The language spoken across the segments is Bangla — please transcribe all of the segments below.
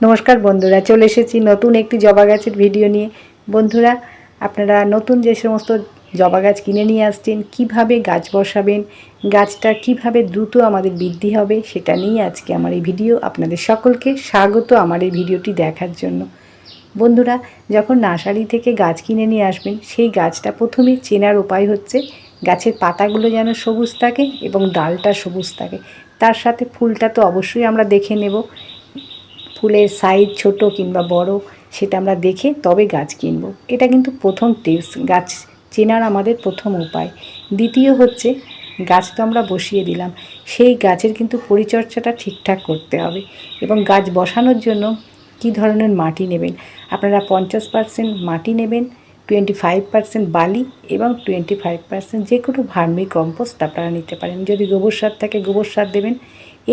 নমস্কার বন্ধুরা, চলে এসেছি নতুন একটি জবা গাছের ভিডিও নিয়ে। বন্ধুরা, আপনারা নতুন যে সমস্ত জবা গাছ কিনে নিয়ে আসছেন, কীভাবে গাছ বসাবেন, গাছটা কীভাবে দ্রুত আমাদের বৃদ্ধি হবে সেটা নিয়ে আজকে আমার এই ভিডিও। আপনাদের সকলকে স্বাগত আমার এই ভিডিওটি দেখার জন্য। বন্ধুরা, যখন নার্সারি থেকে গাছ কিনে নিয়ে আসবেন, সেই গাছটা প্রথমে চেনার উপায় হচ্ছে গাছের পাতাগুলো যেন সবুজ থাকে এবং ডালটা সবুজ থাকে। তার সাথে ফুলটা তো অবশ্যই আমরা দেখে নেব। ফুলের সাইজ ছোট কিংবা বড়, সেটা আমরা দেখে তবে গাছ কিনব। এটা কিন্তু প্রথম টিপস গাছ চেনার আমাদের প্রথম উপায়। দ্বিতীয় হচ্ছে, গাছ তো আমরা বসিয়ে দিলাম, সেই গাছের কিন্তু পরিচর্যাটা ঠিকঠাক করতে হবে এবং গাছ বসানোর জন্য কী ধরনের মাটি নেবেন? আপনারা পঞ্চাশ পার্সেন্ট মাটি নেবেন টোয়েন্টি ফাইভ পার্সেন্ট বালি এবং টোয়েন্টি ফাইভ পার্সেন্ট যে কোনো ভার্মি কম্পোস্ট আপনারা নিতে পারেন। যদি গোবর সার থাকে, গোবর সার দেবেন।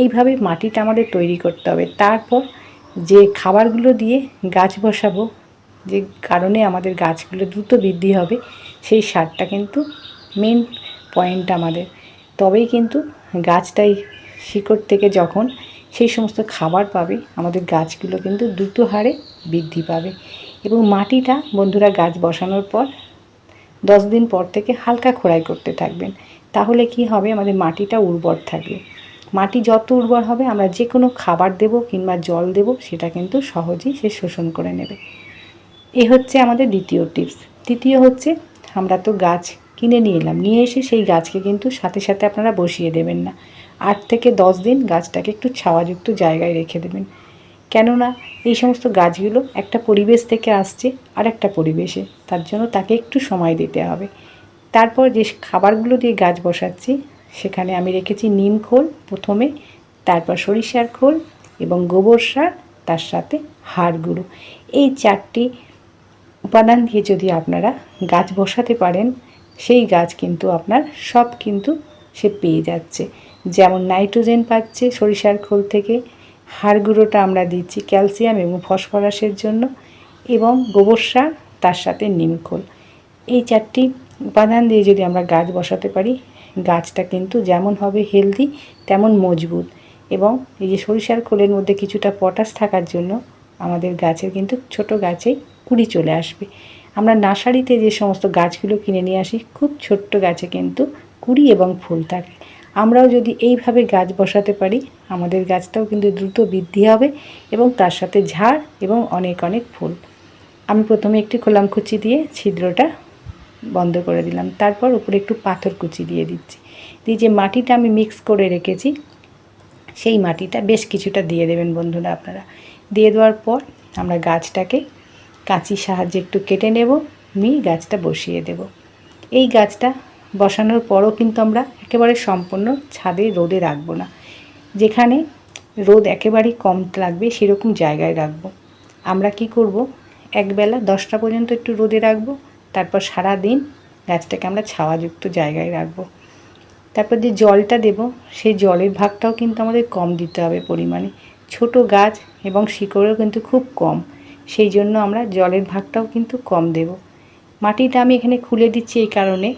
এইভাবে মাটিটা আমাদের তৈরি করতে হবে। তারপর যে খাবারগুলো দিয়ে গাছ বসাবো, যে কারণে আমাদের গাছগুলো দ্রুত বৃদ্ধি হবে, সেই সারটা কিন্তু মেন পয়েন্ট আমাদের। তবেই কিন্তু গাছটাই শিকড় থেকে যখন সেই সমস্ত খাবার পাবে, আমাদের গাছগুলো কিন্তু দ্রুত হারে বৃদ্ধি পাবে। এবং মাটিটা বন্ধুরা গাছ বসানোর পর দশ দিন পর থেকে হালকা খোড়াই করতে থাকবেন। তাহলে কি হবে? আমাদের মাটিটা উর্বর থাকবে। মাটি যত উর্বর হবে, আমরা যে কোনো খাবার দেব কিংবা জল দেব, সেটা কিন্তু সহজেই সে শোষণ করে নেবে। এ হচ্ছে আমাদের দ্বিতীয় টিপস। তৃতীয় হচ্ছে, আমরা তো গাছ কিনে নিয়ে এলাম। নিয়ে এসে সেই গাছকে কিন্তু সাথে সাথে আপনারা বসিয়ে দেবেন না। আট থেকে দশ দিন গাছটাকে একটু ছাওয়াযুক্ত জায়গায় রেখে দেবেন। কেননা এই সমস্ত গাছগুলো একটা পরিবেশ থেকে আসছে আর একটা পরিবেশে। তার জন্য তাকে একটু সময় দিতে হবে। তারপর যে খাবারগুলো দিয়ে গাছ বসাচ্ছি সেখানে আমি রেখেছি নিম খোল প্রথমে, তারপর সরিষার খোল এবং গোবর সার, তার সাথে হাড় গুঁড়ো। এই চারটি উপাদান দিয়ে যদি আপনারা গাছ বসাতে পারেন, সেই গাছ কিন্তু আপনার সব কিন্তু সে পেয়ে যাচ্ছে। যেমন নাইট্রোজেন পাচ্ছে সরিষার খোল থেকে, হাড় গুঁড়োটা আমরা দিচ্ছি ক্যালসিয়াম এবং ফসফরাসের জন্য এবং গোবর সার, তার সাথে নিমখোল এই চারটি উপাদান দিয়ে যদি আমরা গাছ বসাতে পারি গাছটা কিন্তু যেমন হবে হেলদি তেমন মজবুত। এবং এই যে সরিষার খোলের মধ্যে কিছুটা পটাশ থাকার জন্য আমাদের গাছের কিন্তু ছোট গাছেই কুড়ি চলে আসবে। আমরা নার্সারিতে যে সমস্ত গাছগুলো কিনে নিয়ে আসি, খুব ছোট্ট গাছে কিন্তু কুড়ি এবং ফুল থাকে। আমরাও যদি এইভাবে গাছ বসাতে পারি, আমাদের গাছটাও কিন্তু দ্রুত বৃদ্ধি হবে এবং তার সাথে ঝাড় এবং অনেক অনেক ফুল। আমি প্রথমে একটি খোলাম কুচি দিয়ে ছিদ্রটা বন্ধ করে দিলাম। তারপর উপরে একটু পাথর কুচি দিয়ে দিচ্ছি। দিয়ে যে মাটিটা আমি মিক্স করে রেখেছি, সেই মাটিটা বেশ কিছুটা দিয়ে দেবেন বন্ধুরা আপনারা। দিয়ে দেওয়ার পর আমরা গাছটাকে কাঁচির সাহায্যে একটু কেটে নেব, নিয়ে গাছটা বসিয়ে দেব। এই গাছটা বসানোর পরও কিন্তু আমরা একেবারে সম্পূর্ণ ছাদে রোদে রাখব না। যেখানে রোদ একেবারেই কম লাগবে সেরকম জায়গায় রাখব। আমরা কি করব? একবেলা দশটা পর্যন্ত একটু রোদে রাখব। তারপর সারা দিন গাছটাকে আমরা ছাওয়াযুক্ত জায়গায় রাখব। তারপর যে জলটা দেব, সেই জলের ভাগটাও কিন্তু আমাদের কম দিতে হবে পরিমাণে। ছোট গাছ এবং শিকড়ও কিন্তু খুব কম, সেই জন্য আমরা জলের ভাগটাও কিন্তু কম দেব। মাটিটা আমি এখানে খুলে দিচ্ছি এই কারণে।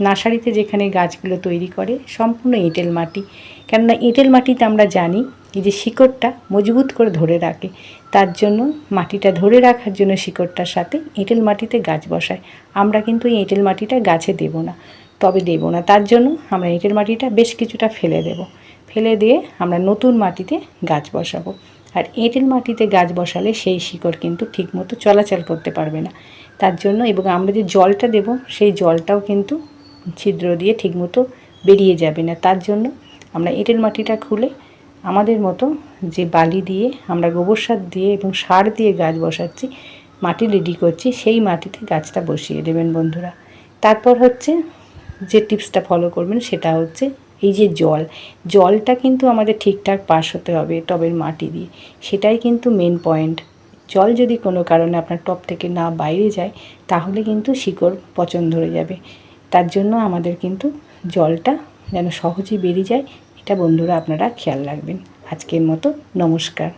নার্সারিতে যেখানে গাছগুলো তৈরি করে, সম্পূর্ণ এঁটেল মাটি। কেননা এঁটেল মাটিতে আমরা জানি এই যে শিকড়টা মজবুত করে ধরে রাখে। তার জন্য মাটিটা ধরে রাখার জন্য শিকড়টার সাথে এঁটেল মাটিতে গাছ বসায়। আমরা কিন্তু এই এঁটেল মাটিটা গাছে দেব না, তবে দেব না। তার জন্য আমরা এঁটেল মাটিটা বেশ কিছুটা ফেলে দেব। ফেলে দিয়ে আমরা নতুন মাটিতে গাছ বসাবো। আর এঁটেল মাটিতে গাছ বসালে সেই শিকড় কিন্তু ঠিকমতো চলাচল করতে পারবে না। তার জন্য এবং আমরা যে জলটা দেব, সেই জলটাও কিন্তু ছিদ্র দিয়ে ঠিকমতো বেরিয়ে যাবে না। তার জন্য আমরা এঁটেল মাটিটা খুলে আমাদের মতো যে বালি দিয়ে আমরা গোবর সার দিয়ে এবং সার দিয়ে গাছ বসাচ্ছি, মাটি রেডি করছি, সেই মাটিতে গাছটা বসিয়ে দেবেন বন্ধুরা। তারপর হচ্ছে যে টিপসটা ফলো করবেন সেটা হচ্ছে এই যে জল। জলটা কিন্তু আমাদের ঠিকঠাক পাস হতে হবে টবের মাটি দিয়ে। সেটাই কিন্তু মেন পয়েন্ট জল যদি কোনো কারণে আপনার টপ থেকে না বাইরে যায়, তাহলে কিন্তু শিকড় পচন ধরে যাবে। তার জন্য আমাদের কিন্তু জলটা যেন সহজেই বেরিয়ে যায় এটা বন্ধুরা আপনারা খেয়াল রাখবেন। আজকের মতো নমস্কার।